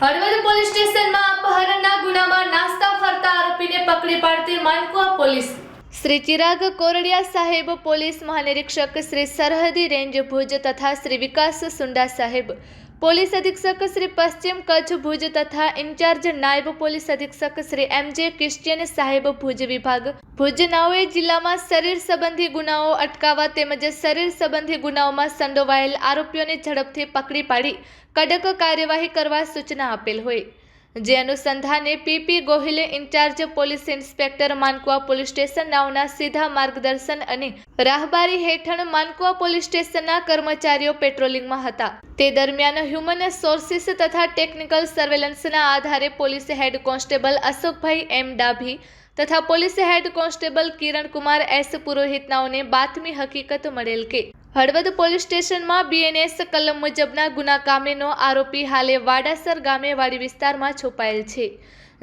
Halvad police સ્ટેશનમાં અપહરણના ગુનામાં નાસ્તા ફરતા આરોપીને પકડી પાડતી માનકુવા પોલીસ. શ્રી ચિરાગ કોરડિયા સાહેબ પોલીસ મહાનિરીક્ષક શ્રી સરહદી રેન્જ ભુજ તથા શ્રી વિકાસ સુંડા સાહેબ પોલીસ અધિક્ષક શ્રી પશ્ચિમ કચ્છ ભુજ તથા ઇન્ચાર્જ નાયબ પોલીસ અધિક્ષક શ્રી એમ જે ક્રિશ્ચિયન સાહેબ ભુજ વિભાગ. ભુજ નાઓએ જિલ્લામાં શરીર સંબંધી ગુનાઓ અટકાવવા તેમજ શરીર સંબંધી ગુનાઓમાં સંડોવાયેલ આરોપીઓને ઝડપથી પકડી પાડી કડક કાર્યવાહી કરવા સૂચના આપેલ હોય. જે અનુસંધાને PP ગોહિલે incharge police inspector Mankuva police station નાઓના સીધા માર્ગદર્શન અને રાહબારી હેઠળ માનકુવા પોલીસ સ્ટેશનના કર્મચારીઓ પેટ્રોલિંગમાં હતા. તે દરમિયાન હ્યુમન સોર્સિસ તથા ટેકનિકલ સર્વેલન્સના આધારે police head constable Ashokbhai M Dabhi તથા police head constable Kirankumar S પુરોહિતનાઓને બાતમી હકીકત મળેલ કે હળવદ પોલીસ સ્ટેશનમાં બીએનએસ કલમ મુજબના ગુના કામેનો આરોપી હાલે વાડાસર ગામે વાડી વિસ્તારમાં છુપાયેલ છે.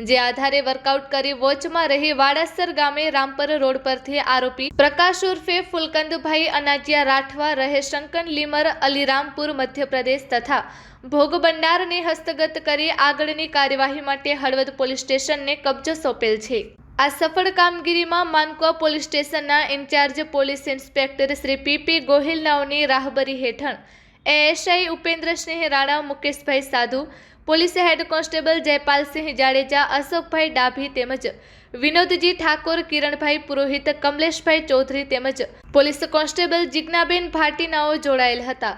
જે આધારે વર્કઆઉટ કરી વોચમાં રહી વાડાસર ગામે રામપર રોડ પરથી આરોપી પ્રકાશ ઉર્ફે ફુલકંદભાઈ અનાજિયા રાઠવા રહે શંકન લીમર અલીરામપુર મધ્યપ્રદેશ તથા ભોગ ભંડારને હસ્તગત કરી આગળની કાર્યવાહી માટે હળવદ પોલીસ સ્ટેશનને કબજો સોંપેલ છે. આ સફળ કામગીરીમાં માનકુવા પોલીસ સ્ટેશનના incharge police inspector Shri PP ગોહિલનાઓની રાહબરી હેઠળ ASI Upendrasinh Rana, Mukeshbhai Sadhu, police head constable Jaypalsinh Jadeja, Ashokbhai Dabhi તેમજ વિનોદજી ઠાકોર, કિરણભાઈ પુરોહિત, કમલેશભાઈ ચૌધરી તેમજ પોલીસ કોન્સ્ટેબલ જિજ્ઞાબેન ભાટીનાઓ જોડાયેલ હતા.